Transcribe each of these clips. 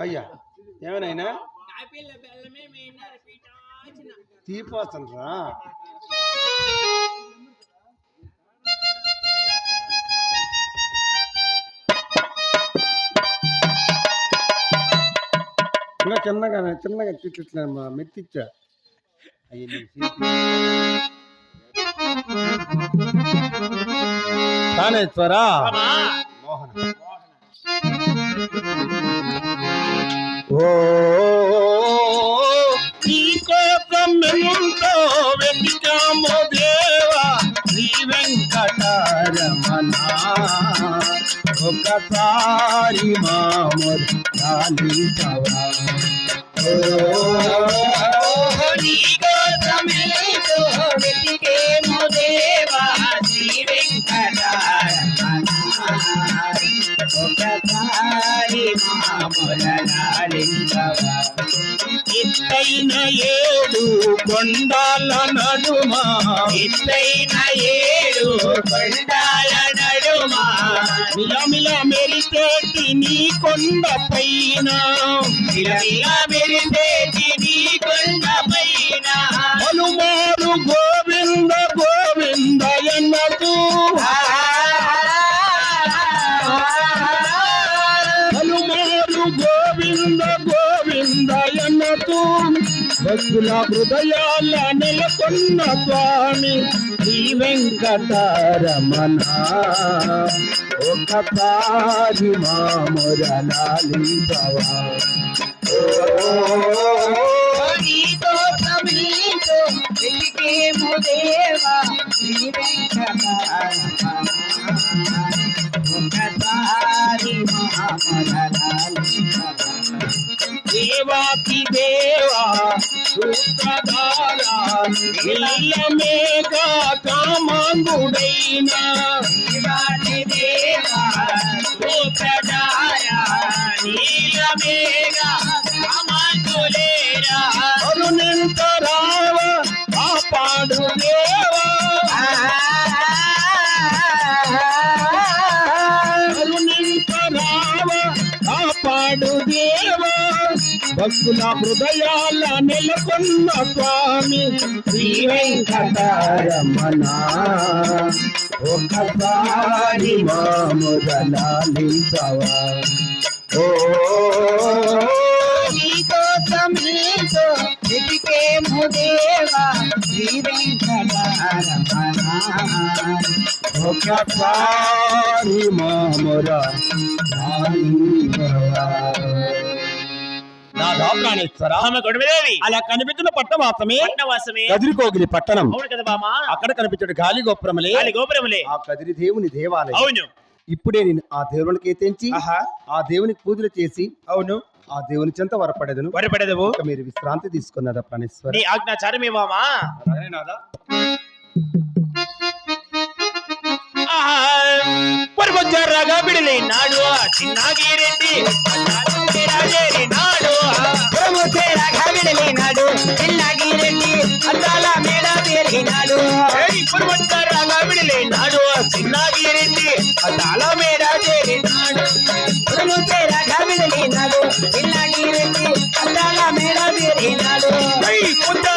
అయ్యా ఏమనైనా కాపీల బెల్లమే మెయినారు పీటాచిన తీపోతుండ్రా ఇంకా చిన్నగా చిన్నగా తిట్ల మెత్తిచ్చా అయ్యి తానేశ్వరా ఓ నీ కోసం ఎంతో వెతికాము దేవా శ్రీ వెంకటరమణ. ఒకసారి మామూలు లాలించవా ఓ నీకోసమేదో వెతికేము ఎత్తైన ఏడు కొండాల నడుమ. ఎత్తైన ఏడు కొండాల నడుమా. మిలమిల మెరిసేటి నీ కొండ పైన. ఇలా మెరిసేటి నీ కొండ పైన. హనుమారు గోవింద గోవింద భక్తుల హృదయాల నెలకొన్న స్వామి శ్రీ వెంకటరమణ. ఒకసారి మామురలాలించవా నీతో దేవా? శ్రీ వెంకటరమణ. సూత్రధార నీలమేఘ కామాంగుడైన దేవాది భక్తుల హృదయాల నెలకొన్న స్వామి. శ్రీ వెంకటరమణ. ఒకసారి మాముదలాలించవా ఓ నీతో సమీతో వెతికేము దేవా. శ్రీ వెంకటరమణ. ఒకసారి మామురా నాదా ప్రాణేశ్వర అలా కనిపించిన పట్టవాసమే కదిరికోగిలి పట్టణం. అవును కదా బామా. అక్కడ కనిపించడు గాలి గోపురములే. గాలి గోపురములే. ఆ కదిరి దేవుని దేవాలయం. అవును. ఇప్పుడే నేను ఆ దేవునికి తెంచి ఆ దేవునికి పూజలు చేసి అవును. ఆ దేవుని చెంత వరపడేదను. వరపడదవు. మీరు విశ్రాంతి తీసుకున్నదా ప్రాణేశ్వర? నీ నాడు చిన్నాగిరెడ్డి. రాజేరి నాడు నాడు చిన్నగిరెడ్డి. అద్దాల మేడ పెరిగినాడు పొరపొచ్చారాగా బిడలే నాడు చిన్నాగిరెడ్డి. అద్దాల మేడ చేరినాడు నాడు. చిన్నగిరెడ్డి. అద్దాల మేడ పెరిగినాడు పుట్టాల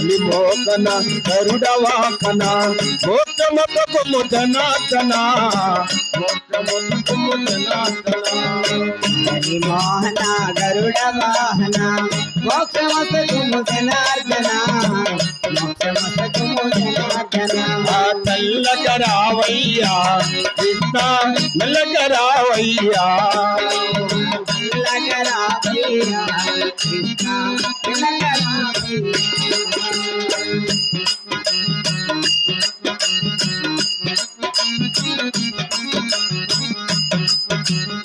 మురళి మోకన కరుడవాకన మోక్షమతకు ముదనాతన మోక్షమతకు ముదనాతన మోహన గరుడ వాహన మోక్షమసకు జనార్దన మోక్షమసకు జనార్దన ఆ తెల్లగా రావయ్యా కృష్ణ మెల్లగా రావయ్యా మెల్లగరావయ్యా కృష్ణ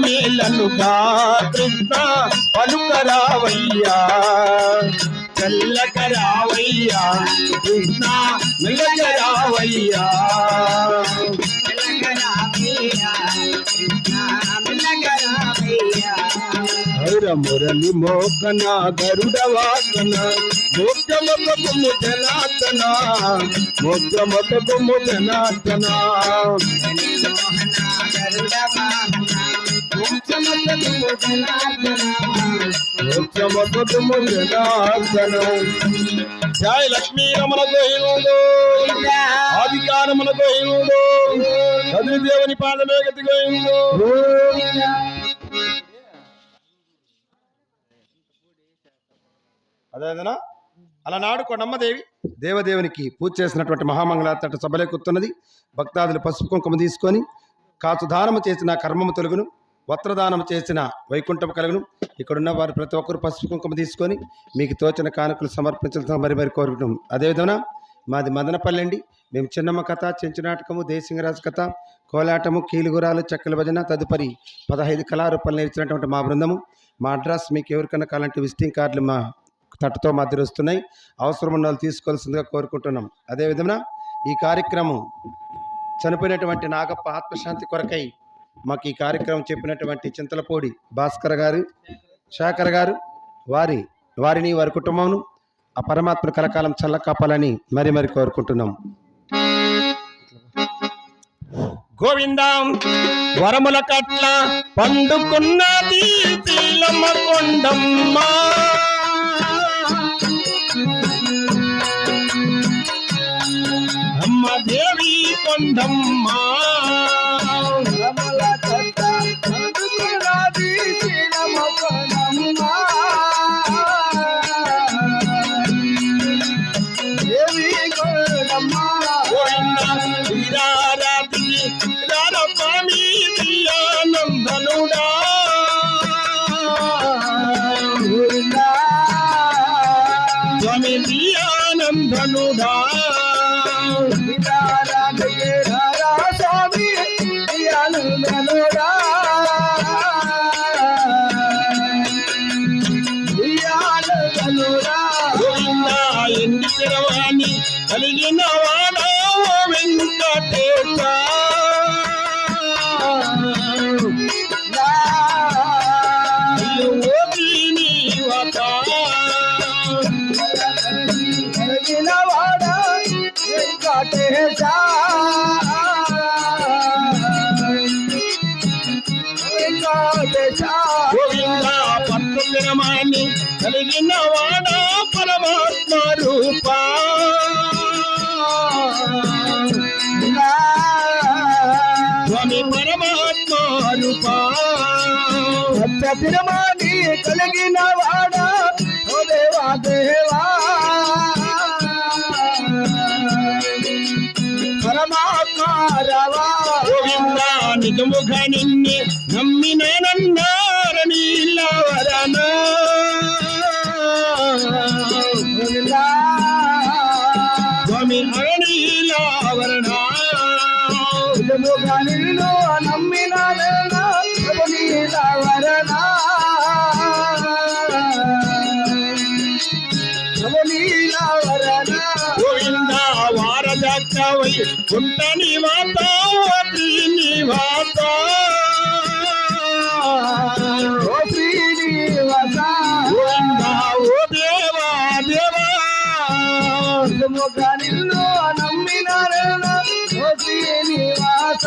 మేలనుగా కృష్ణ పలుకరావయ్యా. చల్లకరావయ్యా కృష్ణ మెల్లకరావయ్యా. మురళి మోకన గరుడ వాసన మోక్షమొకము జనార్దన మోక్షమొకము జనార్దన. మోక్షమొకము జనార్దన జయ లక్ష్మీ రమణ గోహినుడు ఆదికారమున గోహినుడు కదిరి దేవుని పాదమే గతి గోహినుడు అదేదనా అలనాడు కొనమ్మదేవి దేవదేవునికి పూజ చేసినటువంటి మహామంగళాతట సభలేకుతున్నది భక్తాదులు పసుపు కుంకుమ తీసుకొని కాచు దానము చేసిన కర్మము తొలుగును. వస్త్రదానము చేసిన వైకుంఠం కలుగును. ఇక్కడున్న వారు ప్రతి ఒక్కరు పసుపు కుంకుమ తీసుకొని మీకు తోచిన కానుకలు సమర్పించడం మరి మరి కోరుకుంటాం అదేవిధంగా మాది మదనపల్లి అండి. మేము చిన్నమ్మ కథ చెంచునాటకము దేశింగరాజు కథ కోలాటము కీలుగురాలు చెక్కల భజన తదుపరి పదహైదు కళారూపాలు నేర్చినటువంటి మా బృందము. మా అడ్రస్ మీకు ఎవరికైనా కావాలంటే విజిటింగ్ కార్డులు మా తట్టుతో మా దగ్గర వస్తున్నాయి. అవసరం ఉన్న వాళ్ళు తీసుకోవాల్సిందిగా కోరుకుంటున్నాం. అదేవిధంగా ఈ కార్యక్రమం చనిపోయినటువంటి నాగప్ప ఆత్మశాంతి కొరకై మాకు ఈ కార్యక్రమం చెప్పినటువంటి చింతలపూడి భాస్కర్ గారు శేఖర్ గారు వారి వారిని వారి కుటుంబంను ఆ పరమాత్మ కలకాలం చల్ల కాపాలని మరి మరి కోరుకుంటున్నాం. గోవిందాం వరముల కట్ల పండుకున్నది కొండమ్మ. అమ్మ దేవి కొండమ్మ. కలిగిన వాడా వెంకటేశ అయ్యో ఓ దీనివత. కలిగిన వాడా పరమాత్మ రూపా స్వామి పరమాత్మ రూపా సత్యమాని కలిగిన వాడా. ఓ దేవా దేవా. పరమాత్మారవా గోవింద నిజముగా నిన్నే నమ్మినానన్నారని వరనా వాత నీ శ్రీనివాస గోవింద ఓ దేవా దేవా. నిన్ను నమ్మిన ఓ శ్రీనివాస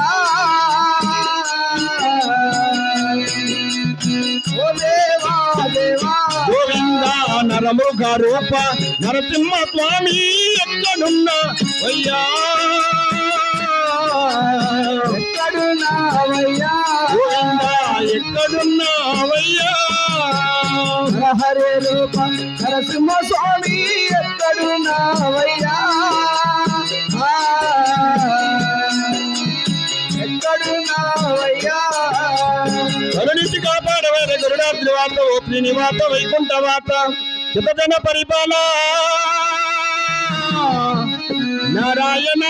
నరమృగ రూప నరసింహ స్వామి ఎక్కడున్నా అయ్యా ఎక్కడున్నావయ్యా? ఎక్కడున్నావయ్యా? హరే రూప నరసింహ స్వామి ఎక్కడున్నావయ్యా? కరుణించి కాపాడవైన గరుడాద్రి వాత ఓపిని నివాత వైకుంఠ వాత చిత్తజన పరిపాల. నారాయణ.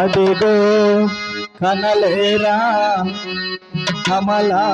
అదిగో కనలేరా కమలా